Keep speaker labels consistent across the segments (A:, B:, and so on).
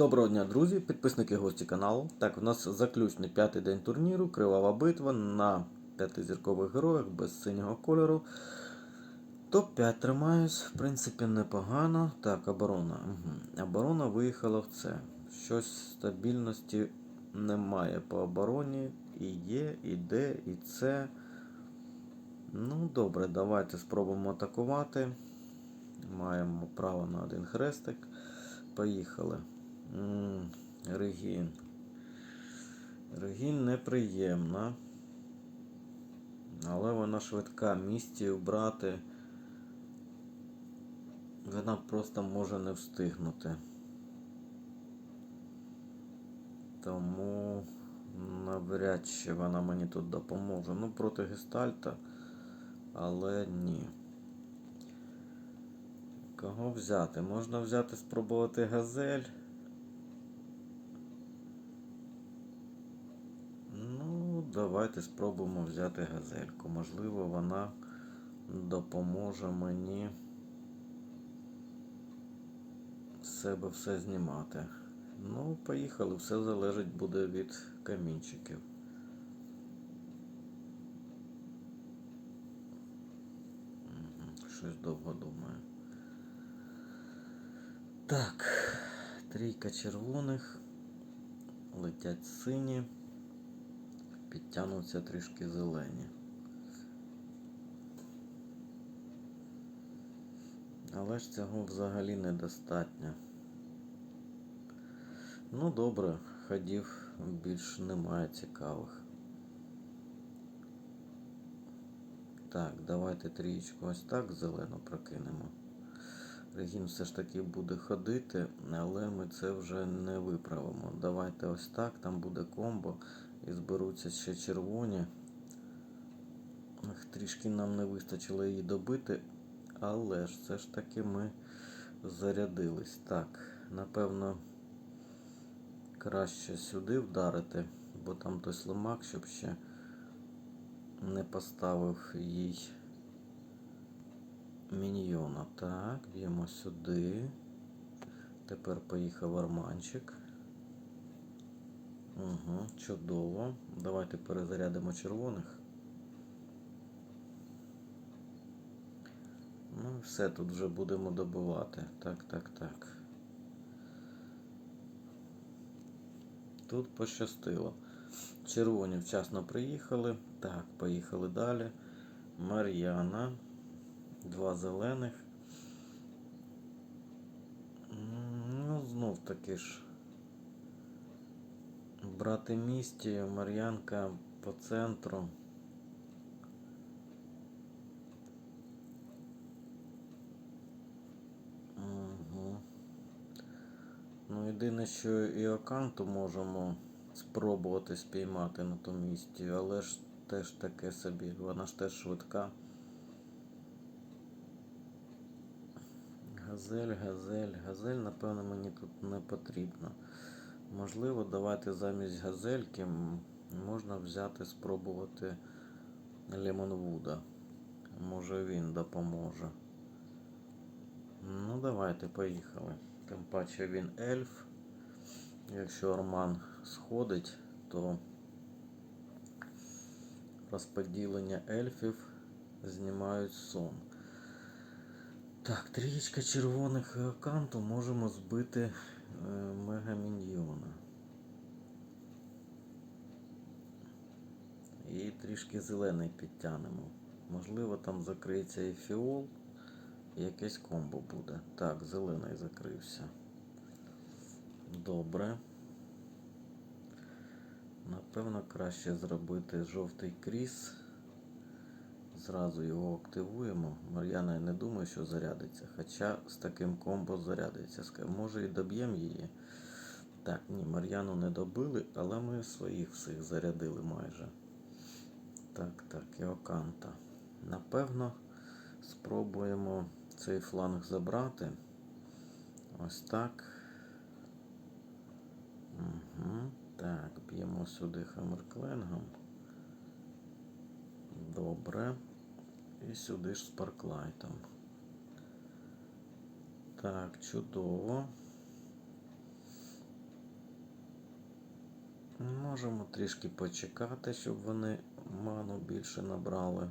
A: Доброго дня, друзі, підписники гості каналу. Так, у нас заключний п'ятий день турніру, кривава битва на п'ятизіркових героях без синього кольору. Топ-5 тримаюсь, в принципі, непогано. Так, оборона. Угу. Оборона виїхала в це. Щось стабільності немає по обороні. І є, і де, і це. Ну, добре, давайте спробуємо атакувати. Маємо право на один хрестик. Поїхали. Регін. Регін неприємна. Але вона швидка. Місті вбрати. Вона просто може не встигнути. Тому навряд чи вона мені тут допоможе. Ну, проти гестальта, але ні. Кого взяти? Можна взяти, спробувати газель. Ну, давайте спробуємо взяти газельку. Можливо, вона допоможе мені себе все знімати. Ну, поїхали, все залежить буде від камінчиків. Щось довго думаю. Так, трійка червоних, летять сині, підтягнуться трішки зелені. Але ж цього взагалі недостатньо. Ну добре, ходів більш немає цікавих. Так, давайте трієчку ось так зелену прокинемо. Регін все ж таки буде ходити, але ми це вже не виправимо. Давайте ось так, там буде комбо і зберуться ще червоні. Трішки нам не вистачило її добити, але ж все ж таки ми зарядились. Так, напевно, краще сюди вдарити, бо там той слимак, щоб ще не поставив їй міньйона. Так, б'ємо сюди. Тепер поїхав арманчик. Угу, чудово. Давайте перезарядимо червоних. Ну, все, тут вже будемо добивати. Так, так, так. Тут пощастило. Червоні вчасно приїхали. Так, поїхали далі. Мар'яна. Два зелених. Ну, знов таки ж. Брати місті, Мар'янка по центру. Угу. Ну, єдине, що і Оканту можемо спробувати спіймати на тому місці, але ж теж таке собі, вона ж теж швидка. Газель, газель, газель, напевно, мені тут не потрібно. Можливо, давайте замість газельки можна взяти, спробувати Лемонвуда. Може він допоможе. Ну, давайте, поїхали. Тим паче він ельф. Якщо Орман сходить, то розподілення ельфів знімають сон. Так, трієчка червоних і оканту можемо збити е, мегаміньйона. І трішки зелений підтягнемо. Можливо, там закриється і фіол, і якесь комбо буде. Так, зелений закрився. Добре. Напевно, краще зробити жовтий кріс. Зразу його активуємо. Мар'яна я не думаю, що зарядиться. Хоча з таким комбо зарядиться. Може і доб'ємо її. Так, ні, Мар'яну не добили, але ми своїх всіх зарядили майже. Так, так, і Оканта. Напевно, спробуємо цей фланг забрати. Ось так. Угу. Так, б'ємо сюди Хаммеркленгом. Добре. І сюди ж Спарклайтом. Так, чудово. Можемо трішки почекати, щоб вони ману більше набрали.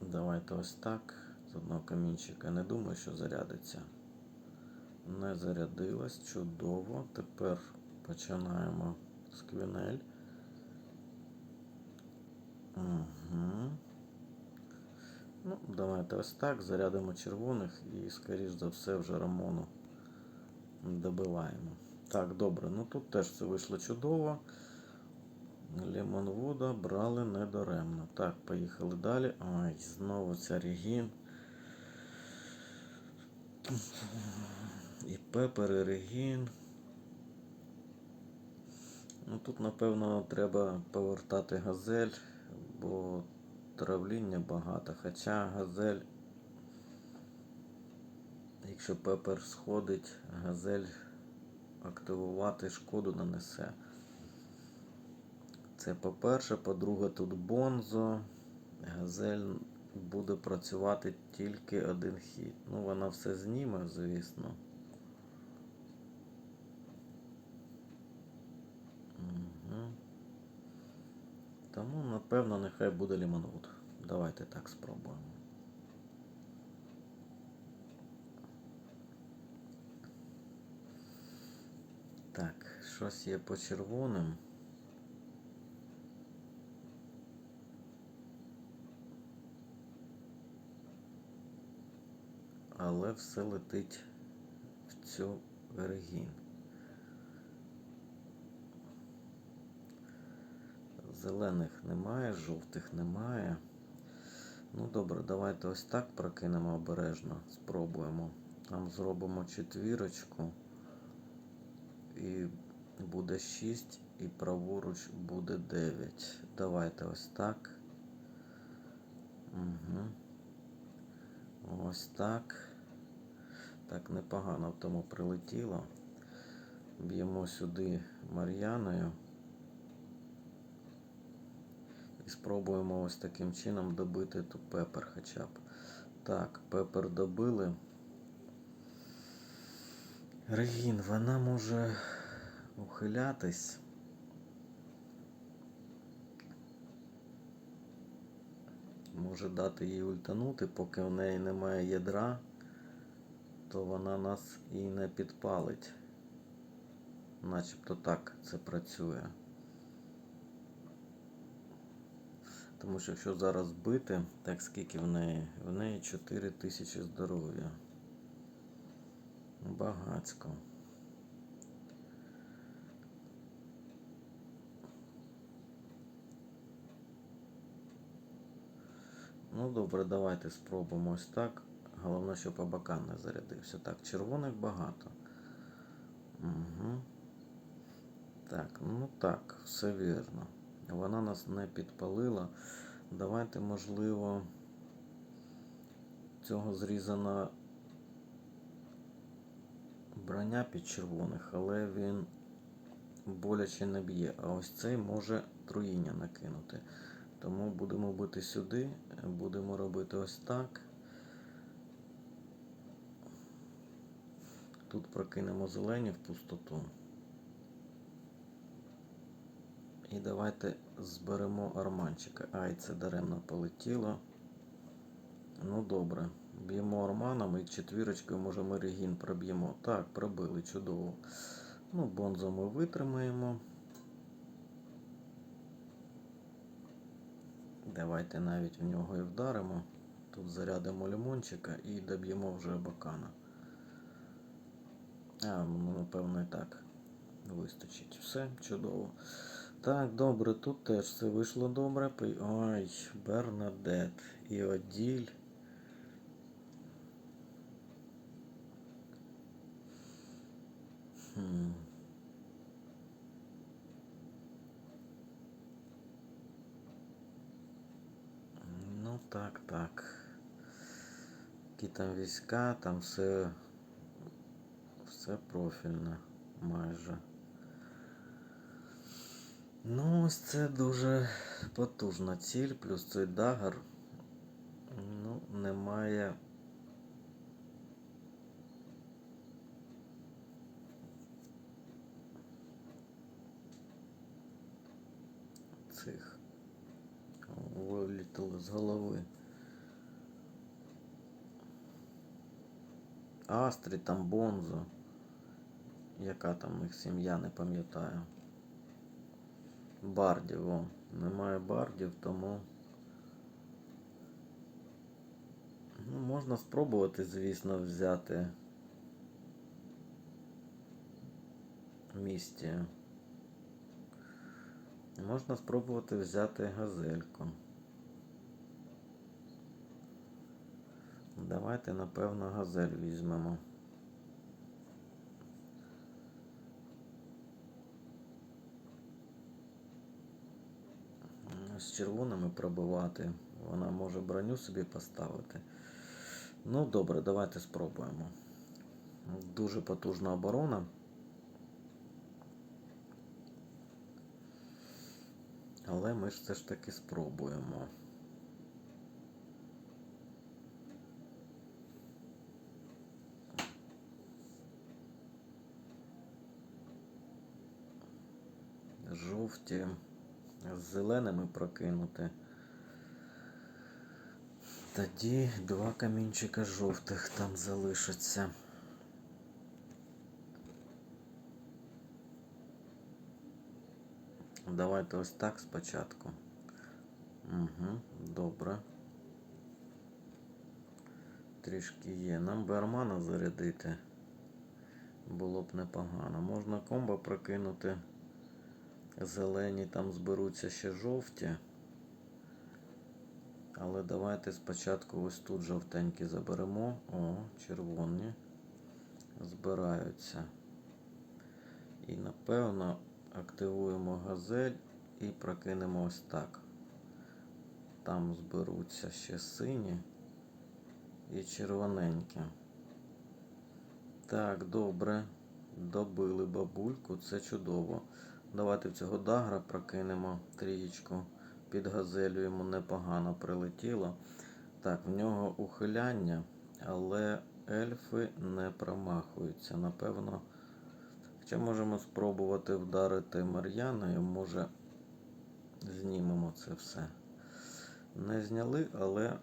A: Давайте ось так. З одного камінчика. Не думаю, що зарядиться. Не зарядилась. Чудово. Тепер починаємо з квінель. Угу. Ну, давайте ось так. Зарядимо червоних і, скоріш за все, вже Рамону добиваємо. Так, добре. Ну тут теж все вийшло чудово. Лемонвуда брали недаремно. Так, поїхали далі. Ай, знову ця Регін. І Пепер, і Регін. Ну тут, напевно, треба повертати газель, бо травління багато. Хоча газель, якщо пепер сходить, газель активувати шкоду нанесе. Це по-перше, по-друге, тут Бонзо. Газель буде працювати тільки один хід. Ну, вона все зніме, звісно. Угу. Тому, напевно, нехай буде Лімонвуд. Давайте так спробуємо. Так, щось є по червоним. Але все летить в цю Регін. Зелених немає, жовтих немає. Ну добре, давайте ось так прокинемо обережно. Спробуємо. Там зробимо четвірочку. І буде 6, і праворуч буде 9. Давайте ось так. Угу. Ось так. Так, непогано в тому прилетіло. Б'ємо сюди Мар'яною. І спробуємо ось таким чином добити ту пепер хоча б. Так, пепер добили. Регін, вона може ухилятись. Може дати їй ультанути, поки в неї немає ядра, то вона нас і не підпалить. Начебто так це працює. Тому що якщо зараз бити, так скільки в неї? В неї 4 тисячі здоров'я. Багацько. Ну добре, давайте спробуємо ось так. Головне, щоб бокам не зарядився. Так, червоних багато. Угу. Так, ну так, все вірно. Вона нас не підпалила. Давайте, можливо, цього зрізана броня під червоних, але він боляче не б'є. А ось цей може труїння накинути. Тому будемо бити сюди, будемо робити ось так. Тут прокинемо зелені в пустоту. І давайте зберемо арманчика. Ай, це даремно полетіло. Ну добре. Б'ємо арманом і четвірочкою, може ми регін проб'ємо. Так, пробили, чудово. Ну, бонзо ми витримаємо. Давайте навіть в нього і вдаримо. Тут зарядимо лимончика і доб'ємо вже бакана. А, ну, напевно, і так вистачить. Все, чудово. Так, добре, тут теж все вийшло добре. Ой, Бернадет і Оділь. Хм. Ну так, так. Які там війська, там все, все профільне майже. Ну, ось це дуже потужна ціль, плюс цей дагер. Ну, немає. Цих вилітали з голови. Астрі, там Бонзо. Яка там їх сім'я, не пам'ятаю. Бардів, о. Немає бардів, тому. Ну, можна спробувати, звісно, взяти місті. Можна спробувати взяти газельку. Давайте, напевно, газель візьмемо. М, З червоними пробивати. Вона може броню собі поставити. Ну, добре, давайте спробуємо. Дуже потужна оборона. Але ми ж все ж таки спробуємо. Жовті з зеленими прокинути. Тоді два камінчика жовтих там залишаться. Давайте ось так спочатку. Угу, добре. Трішки є. Нам би армана зарядити. Було б непогано. Можна комбо прокинути. Зелені там зберуться ще жовті. Але давайте спочатку ось тут жовтенькі заберемо. О, червоні. Збираються. І напевно активуємо газель і прокинемо ось так. Там зберуться ще сині і червоненькі. Так, добре. Добили бабульку, це чудово. Давайте в цього дагра прокинемо трієчку. Під газелю йому непогано прилетіло. Так, в нього ухиляння, але ельфи не промахуються. Напевно, хоча можемо спробувати вдарити Мар'яною, може знімемо це все. Не зняли, але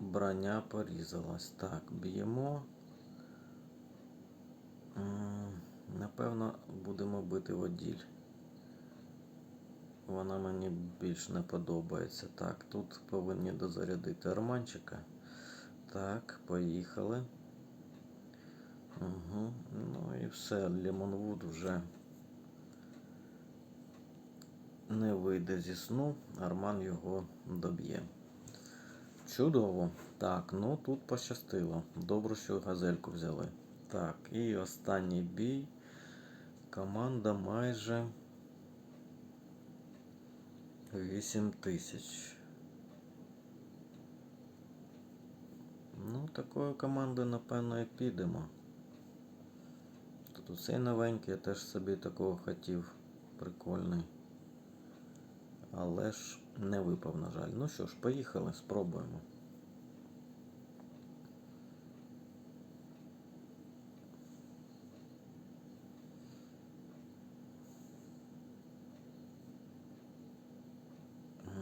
A: броня порізалась. Так, б'ємо. Напевно, будемо бити воділь. Вона мені більш не подобається. Так, тут повинні дозарядити арманчика. Так, поїхали. Угу. Ну і все, Лемонвуд вже не вийде зі сну, Арман його доб'є. Чудово. Так, ну тут пощастило. Добре, що газельку взяли. Так, і останній бій. Команда майже 8 тисяч. Ну, такою командою, напевно, і підемо. Тут цей новенький, я теж собі такого хотів. Прикольний. Але ж не випав, на жаль. Ну що ж, поїхали, спробуємо.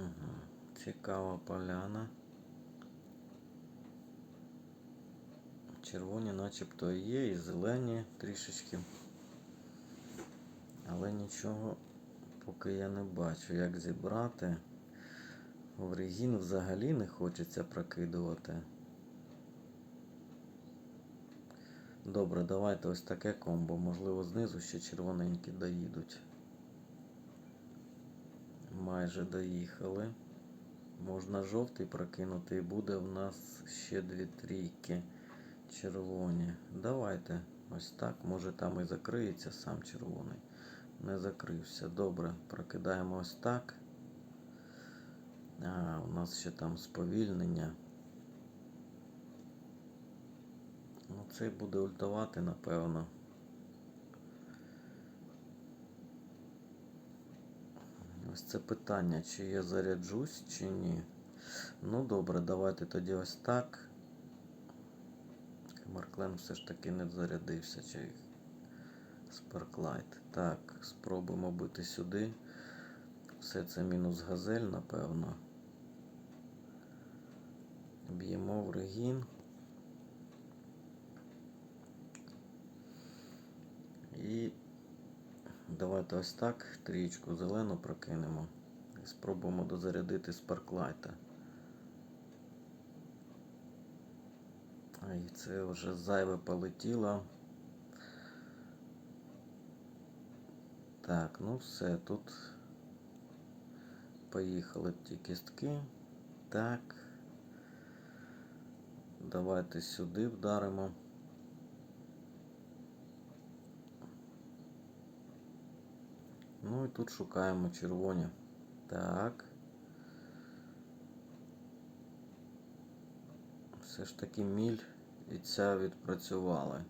A: Угу. Цікава поляна. Червоні начебто є, і зелені трішечки. Але нічого поки я не бачу, як зібрати. В регін взагалі не хочеться прокидувати. Добре, давайте ось таке комбо. Можливо, знизу ще червоненькі доїдуть. Майже доїхали. Можна жовтий прокинути і буде в нас ще дві трійки червоні. Давайте ось так. Може там і закриється сам червоний. Не закрився. Добре, прокидаємо ось так. А, у нас ще там сповільнення. Ну, цей буде ультувати, напевно. Ось це питання, чи я заряджусь, чи ні. Ну добре, давайте тоді ось так. Марклен все ж таки не зарядився, чи Сперклайт. Так, спробуємо бити сюди. Все це мінус газель, напевно. Б'ємо в регін. І давайте ось так трієчку зелену прокинемо. І спробуємо дозарядити спарклайта. Ай, це вже зайве полетіло. Так, ну все, тут поїхали ті кістки. Так. Давайте сюди вдаримо. Ну і тут шукаємо червоні. Так. Все ж таки міль і ця відпрацювали.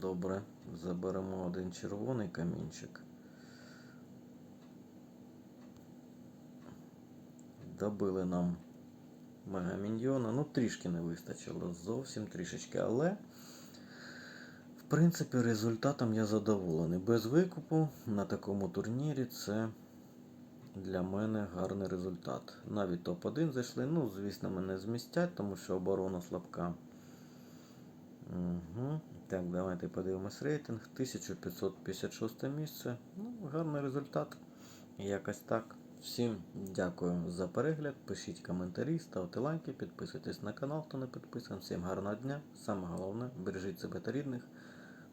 A: Добре, заберемо один червоний камінчик. Добили нам мегаміньйона. Ну, трішки не вистачило, зовсім трішечки, але принципі результатом я задоволений. Без викупу на такому турнірі це для мене гарний результат. Навіть топ-1 зайшли. Ну, звісно, мене змістять, тому що оборона слабка. Угу. Так, давайте подивимось рейтинг. 1556 місце. Ну, гарний результат. Якось так. Всім дякую за перегляд. Пишіть коментарі, ставте лайки, підписуйтесь на канал, хто не підписаний. Всім гарного дня. Саме головне, бережіть себе та рідних.